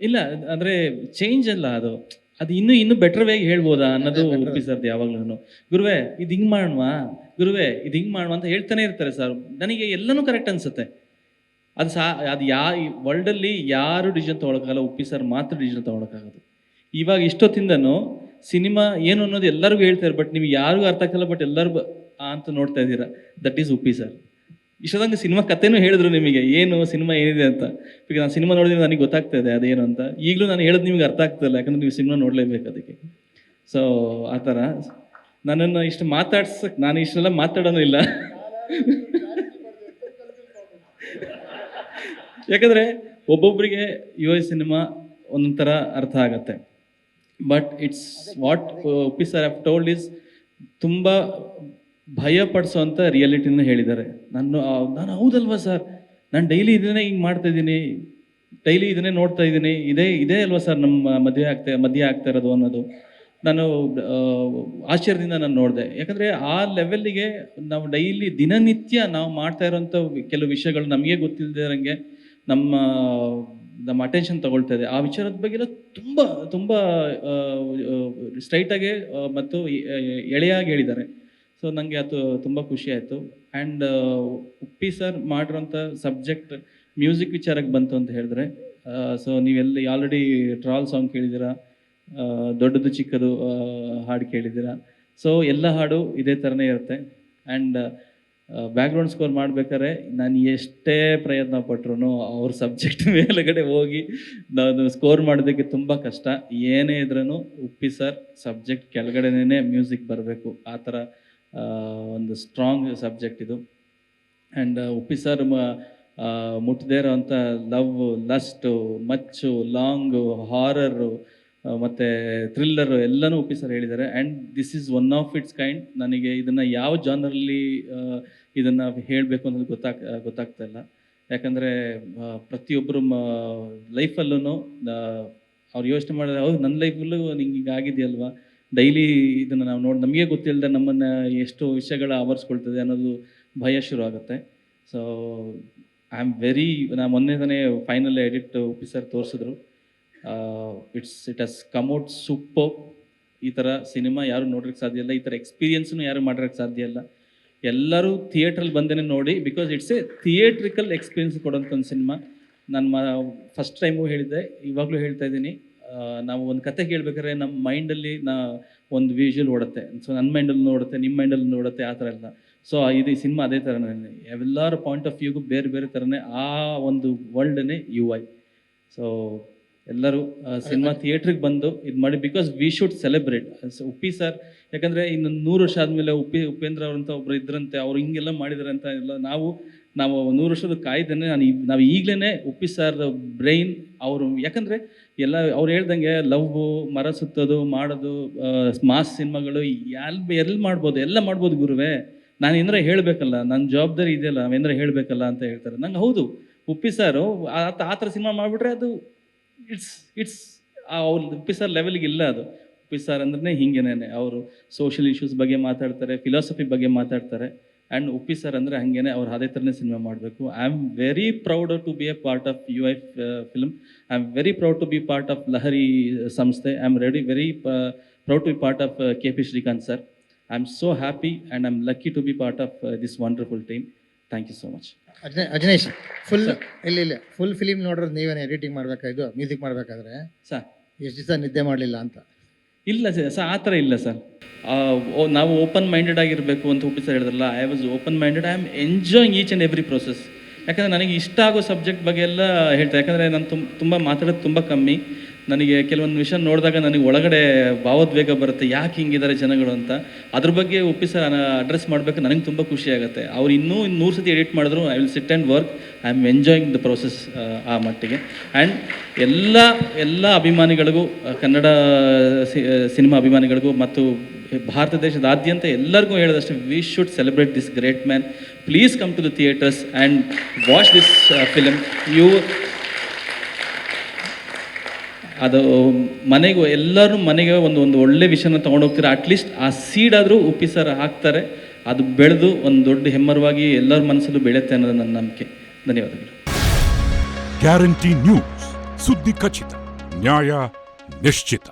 ಇಲ್ಲ ಅಂದ್ರೆ ಚೇಂಜ್ ಅಲ್ಲ ಅದು. ಅದು ಇನ್ನು ಇನ್ನು ಬೆಟರ್ ವೇಗೆ ಹೇಳ್ಬೋದಾ ಅನ್ನೋದು. ಉಪ್ಪಿ ಸರ್ ಯಾವಾಗ್ಲೂ ಗುರುವೆ ಇದು ಹಿಂಗ್ ಮಾಡುವ? ಗುರುವೆ ಇದು ಹಿಂಗ್ ಮಾಡುವ ಅಂತ ಹೇಳ್ತಾನೆ ಇರ್ತಾರೆ ಸರ್ ನನಗೆ ಎಲ್ಲನೂ ಕರೆಕ್ಟ್ ಅನ್ಸುತ್ತೆ. ಅದು ಸಾ ಅದು ಯಾ ವರ್ಲ್ಡಲ್ಲಿ ಯಾರು ಡಿಸಿಷನ್ ತೊಗೊಳಕ್ಕಾಗಲ್ಲ ಉಪ್ಪಿ ಸರ್ ಮಾತ್ರ ಡಿಸಿಷನ್ ತೊಗೊಳಕ್ಕಾಗೋದು. ಇವಾಗ ಇಷ್ಟೊತ್ತಿಂದನು ಸಿನಿಮಾ ಏನು ಅನ್ನೋದು ಎಲ್ಲರಿಗೂ ಹೇಳ್ತಾರೆ ಬಟ್ ನೀವು ಯಾರಿಗೂ ಅರ್ಥ ಆಗಲ್ಲ ಬಟ್ ಎಲ್ಲರಿಗೂ ಅಂತ ನೋಡ್ತಾ ಇದ್ದೀರಾ. ದಟ್ ಈಸ್ ಉಪ್ಪಿ ಸರ್ ಇಷ್ಟೊಂದಂಗೆ ಸಿನಿಮಾ ಕಥೆನೂ ಹೇಳಿದ್ರು ನಿಮಗೆ ಏನು ಸಿನಿಮಾ ಏನಿದೆ ಅಂತ ಈಗ ನಾನು ಸಿನಿಮಾ ನೋಡಿದ್ರೆ ನನಗೆ ಗೊತ್ತಾಗ್ತಾ ಇದೆ ಅದೇನು ಅಂತ ಈಗಲೂ ನಾನು ಹೇಳೋದು ನಿಮಗೆ ಅರ್ಥ ಆಗ್ತಿಲ್ಲ ಯಾಕಂದ್ರೆ ನೀವು ಸಿನಿಮಾ ನೋಡಲೇಬೇಕು ಅದಕ್ಕೆ ಸೊ ಆ ಥರ ನನ್ನನ್ನು ಇಷ್ಟು ಮಾತಾಡ್ಸಕ್ಕೆ ನಾನು ಇಷ್ಟೆಲ್ಲ ಮಾತಾಡೋನು ಇಲ್ಲ ಯಾಕಂದರೆ ಒಬ್ಬೊಬ್ಬರಿಗೆ ಯು ಎಸ್ ಸಿನಿಮಾ ಒಂಥರ ಅರ್ಥ ಆಗತ್ತೆ but it's what Uppi sir have told is ತುಂಬ ಭಯ ಪಡಿಸೋವಂಥ ರಿಯಾಲಿಟಿನ ಹೇಳಿದ್ದಾರೆ. ನಾನು ನಾನು ಹೌದಲ್ವಾ ಸರ್? ನಾನು ಡೈಲಿ ಇದನ್ನೇ ಹಿಂಗೆ ಮಾಡ್ತಾ ಇದ್ದೀನಿ. ಡೈಲಿ ಇದನ್ನೇ ನೋಡ್ತಾ ಇದ್ದೀನಿ. ಇದೇ ಇದೇ ಅಲ್ವಾ ಸರ್ ನಮ್ಮ ಮದುವೆ ಆಗ್ತಾ ಮದುವೆ ಆಗ್ತಾ ಇರೋದು ಅನ್ನೋದು. ನಾನು ಆಶ್ಚರ್ಯದಿಂದ ನಾನು ನೋಡಿದೆ. ಯಾಕಂದರೆ ಆ ಲೆವೆಲ್ಲಿಗೆ ನಾವು ಡೈಲಿ ದಿನನಿತ್ಯ ನಾವು ಮಾಡ್ತಾ ಇರೋಂಥ ಕೆಲವು ವಿಷಯಗಳು ನಮಗೆ ಗೊತ್ತಿಲ್ಲದಿರಂಗೆ ನಮ್ಮ ನಮ್ಮ ಅಟೆನ್ಷನ್ ತಗೊಳ್ತಾ ಇದೆ. ಆ ವಿಚಾರದ ಬಗ್ಗೆ ಎಲ್ಲ ತುಂಬ ತುಂಬ ಸ್ಟ್ರೈಟಾಗೆ ಮತ್ತು ಎಳೆಯಾಗಿ ಹೇಳಿದ್ದಾರೆ. ಸೊ ನನಗೆ ಅದು ತುಂಬ ಖುಷಿ ಆಯಿತು. ಆ್ಯಂಡ್ ಉಪ್ಪಿ ಸರ್ ಮಾಡಿರೋಂಥ ಸಬ್ಜೆಕ್ಟ್ ಮ್ಯೂಸಿಕ್ ವಿಚಾರಕ್ಕೆ ಬಂತು ಅಂತ ಹೇಳಿದ್ರೆ ಸೊ ನೀವೆಲ್ಲ ಆಲ್ರೆಡಿ ಟ್ರಾಲ್ ಸಾಂಗ್ ಕೇಳಿದ್ದೀರಾ ದೊಡ್ಡದು ಚಿಕ್ಕದು ಹಾಡು ಕೇಳಿದ್ದೀರಾ. ಸೊ ಎಲ್ಲ ಹಾಡು ಇದೇ ಥರನೇ ಇರುತ್ತೆ. ಆ್ಯಂಡ್ ಬ್ಯಾಕ್ಗ್ರೌಂಡ್ ಸ್ಕೋರ್ ಮಾಡ್ಬೇಕಾದ್ರೆ ನಾನು ಎಷ್ಟೇ ಪ್ರಯತ್ನ ಪಟ್ರು ಅವ್ರ ಸಬ್ಜೆಕ್ಟ್ ಮೇಲುಗಡೆ ಹೋಗಿ ನಾನು ಸ್ಕೋರ್ ಮಾಡೋದಕ್ಕೆ ತುಂಬ ಕಷ್ಟ. ಏನೇ ಇದ್ರೂ ಉಪ್ಪಿ ಸರ್ ಸಬ್ಜೆಕ್ಟ್ ಕೆಳಗಡೆನೇ ಮ್ಯೂಸಿಕ್ ಬರಬೇಕು. ಆ ಥರ ಒಂದು ಸ್ಟ್ರಾಂಗ್ ಸಬ್ಜೆಕ್ಟ್ ಇದು. ಆ್ಯಂಡ್ ಉಪ್ಪಿ ಸರ್ ಮುಟ್ಟದೇ ಇರೋವಂಥ ಲವ್ ಲಸ್ಟು ಮಚ್ಚು ಲಾಂಗು ಹಾರರು ಮತ್ತು ಥ್ರಿಲ್ಲರು ಎಲ್ಲನೂ ಉಪ್ಪಿ ಸರ್ ಹೇಳಿದ್ದಾರೆ. And this is one of its kind ನನಗೆ ಇದನ್ನು ಯಾವ ಜಾನರಲ್ಲಿ ಇದನ್ನು ಹೇಳಬೇಕು ಅನ್ನೋದು ಗೊತ್ತಾಗ್, ಗೊತ್ತಾಗ್ತಾ ಇಲ್ಲ. ಯಾಕಂದರೆ ಪ್ರತಿಯೊಬ್ಬರು ಲೈಫಲ್ಲೂ ಅವ್ರು ಯೋಚನೆ ಮಾಡಿದ್ರೆ, ಹೌದು ನನ್ನ ಲೈಫಲ್ಲೂ ನಿಂಗೆ ಈಗ ಆಗಿದೆಯಲ್ವಾ? ಡೈಲಿ ಇದನ್ನು ನಾವು ನೋಡಿ, ನಮಗೆ ಗೊತ್ತಿಲ್ಲದೆ ನಮ್ಮನ್ನು ಎಷ್ಟು ವಿಷಯಗಳ ಆವರಿಸ್ಕೊಳ್ತದೆ ಅನ್ನೋದು ಭಯ ಶುರು ಆಗುತ್ತೆ. ಸೊ ಐ ಆಮ್ ವೆರಿ ನಾ ಮೊನ್ನೆ ತಾನೇ ಫೈನಲ್ ಎಡಿಟ್ ಆಫೀಸರ್ ಸರ್ ತೋರಿಸಿದ್ರು it's it has come out super ಈ ಥರ ಸಿನಿಮಾ ಯಾರು ನೋಡ್ಲಿಕ್ಕೆ ಸಾಧ್ಯ ಇಲ್ಲ. ಈ ಥರ ಎಕ್ಸ್ಪೀರಿಯನ್ಸ್ನು ಯಾರು ಮಾಡಿರೋಕ್ಕೆ ಸಾಧ್ಯ ಇಲ್ಲ. ಎಲ್ಲರೂ ಥಿಯೇಟ್ರಲ್ಲಿ ಬಂದೇ ನೋಡಿ because it's a theatrical experience ಕೊಡೋಂಥ ಒಂದು ಸಿನಿಮಾ. ನಾನು ಫಸ್ಟ್ ಟೈಮು ಹೇಳಿದ್ದೆ, ಇವಾಗಲೂ ಹೇಳ್ತಾ ಇದ್ದೀನಿ. ನಾವು ಒಂದು ಕತೆ ಕೇಳಬೇಕಾದ್ರೆ ನಮ್ಮ ಮೈಂಡಲ್ಲಿ ನಾ ಒಂದು ವಿಷುವಲ್ ಓಡುತ್ತೆ. ಸೊ ನನ್ನ ಮೈಂಡಲ್ಲಿ ನೋಡುತ್ತೆ ನಿಮ್ಮ ಮೈಂಡಲ್ಲಿ ನೋಡುತ್ತೆ ಆ ಥರ ಎಲ್ಲ. ಸೊ ಇದು ಈ ಸಿನಿಮಾ ಅದೇ ಥರನೇ ಎಲ್ಲರ ಪಾಯಿಂಟ್ ಆಫ್ ವ್ಯೂಗೂ ಬೇರೆ ಬೇರೆ ಥರನೇ ಆ ಒಂದು ವರ್ಲ್ಡನ್ನೇ ಯು ಐ ಸೊ ಎಲ್ಲರೂ ಸಿನಿಮಾ ಥಿಯೇಟ್ರಿಗೆ ಬಂದು ಇದು ಮಾಡಿ because we should celebrate Uppi sir ಯಾಕಂದರೆ ಇನ್ನು ನೂರು ವರ್ಷ ಆದಮೇಲೆ ಉಪ್ಪಿ ಉಪೇಂದ್ರ ಅವರಂತ ಒಬ್ರು ಇದ್ರಂತೆ ಅವ್ರು ಹಿಂಗೆಲ್ಲ ಮಾಡಿದಾರೆ ಅಂತ ಎಲ್ಲ ನಾವು ನಾವು ನೂರು ವರ್ಷದ ಕಾಯ್ದೇನೆ ನಾನು ನಾವು ಈಗಲೇ ಉಪ್ಪಿ ಸರ್ ಬ್ರೈನ್ ಅವರು, ಯಾಕಂದರೆ ಎಲ್ಲ ಅವ್ರು ಹೇಳ್ದಂಗೆ ಲವ್ ಮರ ಸುತ್ತೋದು, ಮಾಡೋದು ಮಾಸ್ ಸಿನಿಮಾಗಳು ಎಲ್ಲಿ ಎಲ್ಲಿ ಮಾಡ್ಬೋದು, ಎಲ್ಲ ಮಾಡ್ಬೋದು ಗುರುವೇ. ನಾನು ಏನಾರ ಹೇಳಬೇಕಲ್ಲ ನನ್ನ ಜವಾಬ್ದಾರಿ ಇದೆಯಲ್ಲ ನಾವೇನಾರ ಹೇಳಬೇಕಲ್ಲ ಅಂತ ಹೇಳ್ತಾರೆ. ನಂಗೆ ಹೌದು, ಉಪ್ಪಿ ಸಾರು, ಆ ಆ ಥರ ಸಿನಿಮಾ ಮಾಡಿಬಿಟ್ರೆ ಅದು ಇಟ್ಸ್ ಇಟ್ಸ್ ಅವ್ರ ಉಪ್ಪಿ ಸಾರ್ ಲೆವೆಲ್ಗೆ ಇಲ್ಲ ಅದು. ಉಪ್ಪಿ ಸಾರ್ ಅಂದ್ರೆ ಹಿಂಗೇನೆ ಅವರು ಸೋಷಿಯಲ್ ಇಶ್ಯೂಸ್ ಬಗ್ಗೆ ಮಾತಾಡ್ತಾರೆ ಫಿಲಾಸಫಿ ಬಗ್ಗೆ ಮಾತಾಡ್ತಾರೆ. ಆ್ಯಂಡ್ ಉಪ್ಪಿ ಸರ್ ಅಂದರೆ ಹಾಗೇನೆ ಅವ್ರು ಅದೇ ಥರನೇ ಸಿನಿಮಾ ಮಾಡಬೇಕು I am very proud to be a part of U I film I am very proud to be part of Lahari ಸಂಸ್ಥೆ I am ready very proud to be part of K P Srikanth sir I am so happy and I am lucky to be part of this wonderful team thank you so much Ajanish Ajanish full ಇಲ್ಲ ಇಲ್ಲ. Full film ನೋಡಿದ್ರೆ ನೀವೇನು editing ಮಾಡಬೇಕಾಯ್ತು music ಮಾಡಬೇಕಾದ್ರೆ? Sir ಎಷ್ಟು ದಿವಸ ನಿದ್ದೆ ಮಾಡಲಿಲ್ಲ ಅಂತ. ಇಲ್ಲ ಸರ್ ಸರ್, ಆ ಥರ ಇಲ್ಲ ಸರ್. ನಾವು ಓಪನ್ ಮೈಂಡೆಡ್ ಆಗಿರಬೇಕು ಅಂತ ಉಪ್ಪಿ ಸರ್ ಹೇಳಿದ್ರಲ್ಲ I was open minded I am enjoying each and every process ಯಾಕಂದರೆ ನನಗೆ ಇಷ್ಟ ಆಗೋ ಸಬ್ಜೆಕ್ಟ್ ಬಗ್ಗೆ ಎಲ್ಲ ಹೇಳ್ತಾರೆ. ಯಾಕಂದರೆ ನಾನು ತುಂಬ ತುಂಬ ಮಾತಾಡೋದು ತುಂಬ ಕಮ್ಮಿ. ನನಗೆ ಕೆಲವೊಂದು ವಿಷಯ ನೋಡಿದಾಗ ನನಗೆ ಒಳಗಡೆ ಭಾವೋದ್ವೇಗ ಬರುತ್ತೆ, ಯಾಕೆ ಹಿಂಗಿದ್ದಾರೆ ಜನಗಳು ಅಂತ. ಅದ್ರ ಬಗ್ಗೆ ಒಪ್ಪಿ ಸರ್ ಅಡ್ರೆಸ್ ಮಾಡಬೇಕು, ನನಗೆ ತುಂಬ ಖುಷಿ ಆಗುತ್ತೆ. ಅವ್ರು ಇನ್ನೂ ಇನ್ನು ನೂರು ಸತಿ ಎಡಿಟ್ ಮಾಡಿದ್ರು I will sit and work I am enjoying the process ಆ ಮಟ್ಟಿಗೆ. ಆ್ಯಂಡ್ ಎಲ್ಲ ಎಲ್ಲ ಅಭಿಮಾನಿಗಳಿಗೂ ಕನ್ನಡ ಸಿನಿಮಾ ಅಭಿಮಾನಿಗಳಿಗೂ ಮತ್ತು ಭಾರತ ದೇಶದಾದ್ಯಂತ ಎಲ್ಲರಿಗೂ ಹೇಳೋದಷ್ಟೇ we should celebrate this great man please come to the theatres and watch this film U ಅದು ಮನೆಗೂ, ಎಲ್ಲರೂ ಮನೆಗೆ ಒಂದು ಒಂದು ಒಳ್ಳೆ ವಿಷಯನ ತೊಗೊಂಡೋಗ್ತಾರೆ? ಅಟ್ಲೀಸ್ಟ್ ಆ ಸೀಡ್ ಆದರೂ ಉಪ್ಪಿ ಹಾಕ್ತಾರೆ. ಅದು ಬೆಳೆದು ಒಂದು ದೊಡ್ಡ ಹೆಮ್ಮರವಾಗಿ ಎಲ್ಲರ ಮನಸ್ಸಲ್ಲೂ ಬೆಳೆಯುತ್ತೆ ಅನ್ನೋದು ನನ್ನ ನಂಬಿಕೆ. ಧನ್ಯವಾದಗಳು. ಗ್ಯಾರಂಟಿ ನ್ಯೂಸ್ ಸುದ್ದಿ ಖಚಿತ. ನ್ಯಾಯ ನಿಶ್ಚಿತ.